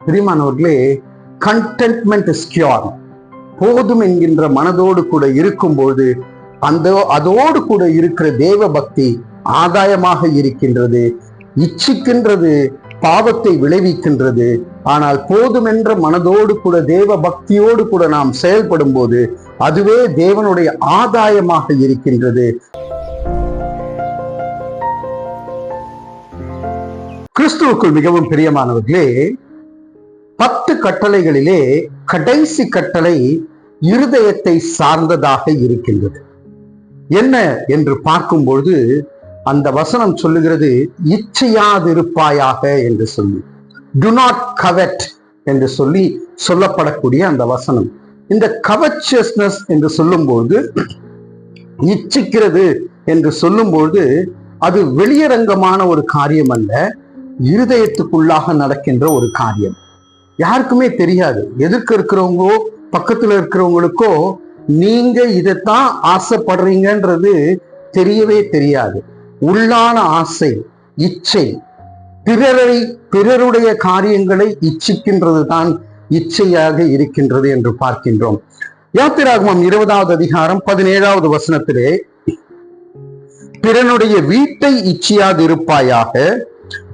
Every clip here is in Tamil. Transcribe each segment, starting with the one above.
பிரிமானவர்களே கண்டென்ட்மெண்ட் ஸ்கியோர் போதும் என்கின்ற மனதோடு கூட இருக்கும்போது அந்த அதோடு கூட இருக்கிற தேவ பக்தி ஆதாயமாக இருக்கின்றது இச்சிக்கின்றது பாவத்தை விளைவிக்கின்றது. ஆனால் போதுமென்ற மனதோடு கூட தேவ பக்தியோடு கூட நாம் செயல்படும் போது அதுவே தேவனுடைய ஆதாயமாக இருக்கின்றது. கிறிஸ்துவுக்குள் மிகவும் பிரியமானவர்களே பத்து கட்டளைகளிலே கடைசி கட்டளை இருதயத்தை சார்ந்ததாக இருக்கின்றது. என்ன என்று பார்க்கும்பொழுது அந்த வசனம் சொல்லுகிறது இச்சையாதிருப்பாயாக என்று சொல்லி. டு நாட் கவெட் என்று சொல்லி சொல்லப்படக்கூடிய அந்த வசனம். இந்த கவச்சியஸ்னஸ் என்று சொல்லும்போது இச்சிக்கிறது என்று சொல்லும்போது அது வெளியரங்கமான ஒரு காரியம் அல்ல இருதயத்துக்குள்ளாக நடக்கின்ற ஒரு காரியம். யாருக்குமே தெரியாது. எதிர்க்க இருக்கிறவங்களோ பக்கத்துல இருக்கிறவங்களுக்கோ நீங்க இதைத்தான் ஆசைப்படுறீங்கன்றது தெரியவே தெரியாது. உள்ளான ஆசை இச்சை பிறரை பிறருடைய காரியங்களை இச்சிக்கின்றது தான் இச்சையாக இருக்கின்றது என்று பார்க்கின்றோம். யாத்திராகமம் இருபதாவது அதிகாரம் பதினேழாவது வசனத்திலே பிறனுடைய வீட்டை இச்சியாதிருப்பாயாக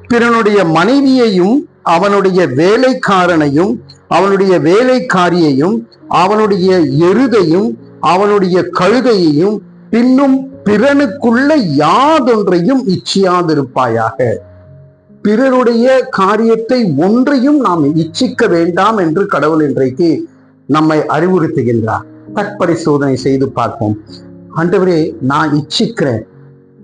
பிறனுடைய மனைவியையும் அவனுடைய வேலைக்காரனையும் அவனுடைய வேலைக்காரியையும் அவனுடைய எருதையும் அவனுடைய கழுதையையும் பின்னும் பிறனுக்குள்ள யாதொன்றையும் இச்சியாதிருப்பாயாக. பிறருடைய காரியத்தை ஒன்றையும் நாம் இச்சிக்க வேண்டாம் என்று கடவுள் இன்றைக்கு நம்மை அறிவுறுத்துகின்றார். தற்பரிசோதனை செய்து பார்ப்போம். ஆண்டவரே நான் இச்சிக்கிறேன்.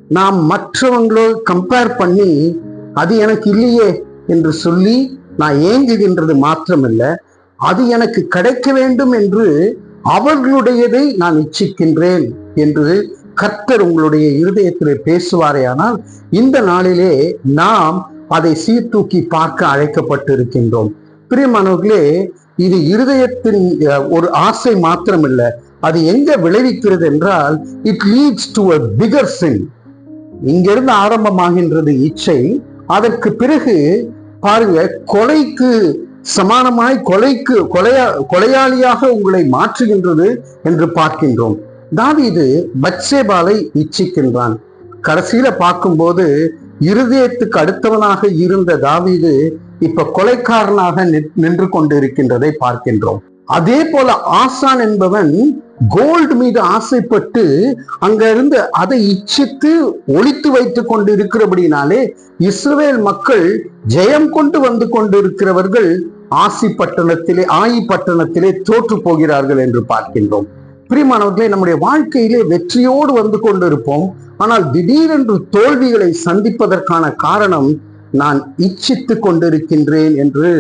நாம் மற்றவங்களோ கம்பேர் பண்ணி அது எனக்கு இல்லையே. என்று சொல்லி நான் ஏங்குகின்றது மாத்திரமல்ல அது எனக்கு கிடைக்க வேண்டும் என்று அவர்களுடையதை நான் இச்சிக்கின்றேன் என்று கர்த்தர் உங்களுடைய இருதயத்திலே பேசுவாரேயானால் இந்த நாளிலே நாம் அதை சீர்தூக்கி பார்க்க அழைக்கப்பட்டிருக்கின்றோம். பிரியமானவர்களே இது இருதயத்தின் ஒரு ஆசை மாத்திரமில்ல அது எங்க விளைவிக்கிறது என்றால் it leads to a bigger sin இங்கிருந்து ஆரம்பமாகின்றது இச்சை அதற்கு பிறகு பாருங்க கொலைக்கு சமானமாய் கொலைக்கு கொலையா கொலையாளியாக உங்களை மாற்றுகின்றது என்று பார்க்கின்றோம். தாவீது பட்சேபாலை இச்சிக்கின்றான். கடைசியில பார்க்கும்போது இருதயத்துக்கு அடுத்தவனாக இருந்த தாவீது இப்ப கொலைக்காரனாக நின்- நின்று கொண்டிருக்கின்றதை பார்க்கின்றோம். அதே போல ஆசான் என்பவன் கோல்டு மீது ஆசைப்பட்டு அங்க இருந்து அதை இச்சித்து ஒழித்து வைத்துக் கொண்டு இருக்கிறபடினாலே இஸ்ரேல் மக்கள் ஜெயம் கொண்டு வந்து கொண்டிருக்கிறவர்கள் ஆசி பட்டணத்திலே ஆயி பட்டணத்திலே தோற்று போகிறார்கள் என்று பார்க்கின்றோம். பிரியமானவர்களே நம்முடைய வாழ்க்கையிலே வெற்றியோடு வந்து கொண்டிருப்போம். ஆனால் திடீரென்று தோல்விகளை சந்திப்பதற்கான காரணம் நான் இச்சித்து கொண்டிருக்கின்றேன் என்று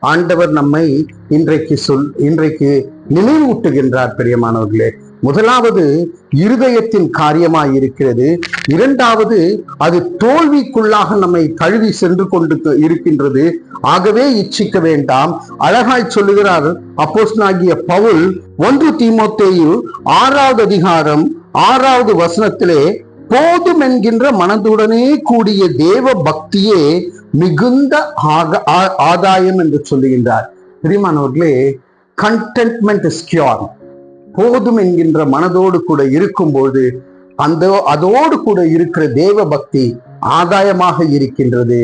ஆண்டவர் நம்மை இன்றைக்கு சொல் இன்றைக்கு நினைவூட்டுகின்றார் பிரியமானவர்களே. முதலாவது இருதயத்தின் காரியமாய் இருக்கிறது. இரண்டாவது அது தோல்விக்குள்ளாக நம்மை தழுவி சென்று கொண்டு இருக்கின்றது. ஆகவே இச்சிக்க வேண்டாம். அழகாய் சொல்லுகிறார் அப்போஸ்னாகிய பவுல் ஒன்று தீமோத்தேயு ஆறாவது அதிகாரம் ஆறாவது வசனத்திலே போதும் என்கின்ற மனதுடனே கூடிய தேவ பக்தியே மிகுந்த ஆக- ஆ- ஆதாயம் என்று சொல்லுகின்றார். பிரிமானவர்களே கண்டென்ட்மெண்ட் ஸ்கியோர் போதும் என்கின்ற மனதோடு கூட இருக்கும்போது அந்த அதோடு கூட இருக்கிற தேவ பக்தி ஆதாயமாக இருக்கின்றது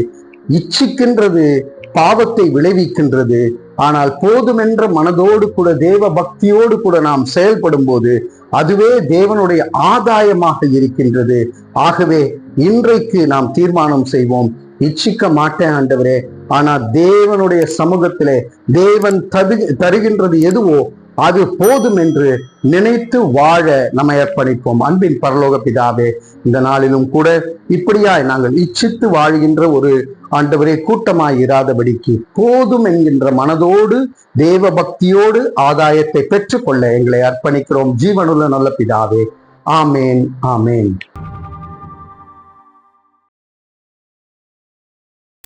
இச்சிக்கின்றது பாவத்தை விளைவிக்கின்றது. ஆனால் போதும் என்ற மனதோடு கூட தேவ பக்தியோடு கூட நாம் செயல்படும் போது அதுவே தேவனுடைய ஆதாயமாக இருக்கின்றது. ஆகவே இன்றைக்கு நாம் தீர்மானம் செய்வோம் இச்சிக்க மாட்டேன் ஆண்டவரே ஆனா தேவனுடைய சமூகத்திலே தேவன் தரு தருகின்றது எதுவோ அது போதும் என்று நினைத்து வாழ நம்ம அர்ப்பணிப்போம். அன்பின் பரலோக பிதாவே இந்த நாளிலும் கூட இப்படியாய் நாங்கள் இச்சித்து வாழ்கின்ற ஒரு ஆண்டவரே கூட்டமாய் இராதபடிக்கு போதும் என்கின்ற மனதோடு தேவ பக்தியோடு ஆதாயத்தை பெற்றுக்கொள்ள எங்களை அர்ப்பணிக்கிறோம். ஜீவனுள்ள நல்ல பிதாவே ஆமேன் ஆமேன்.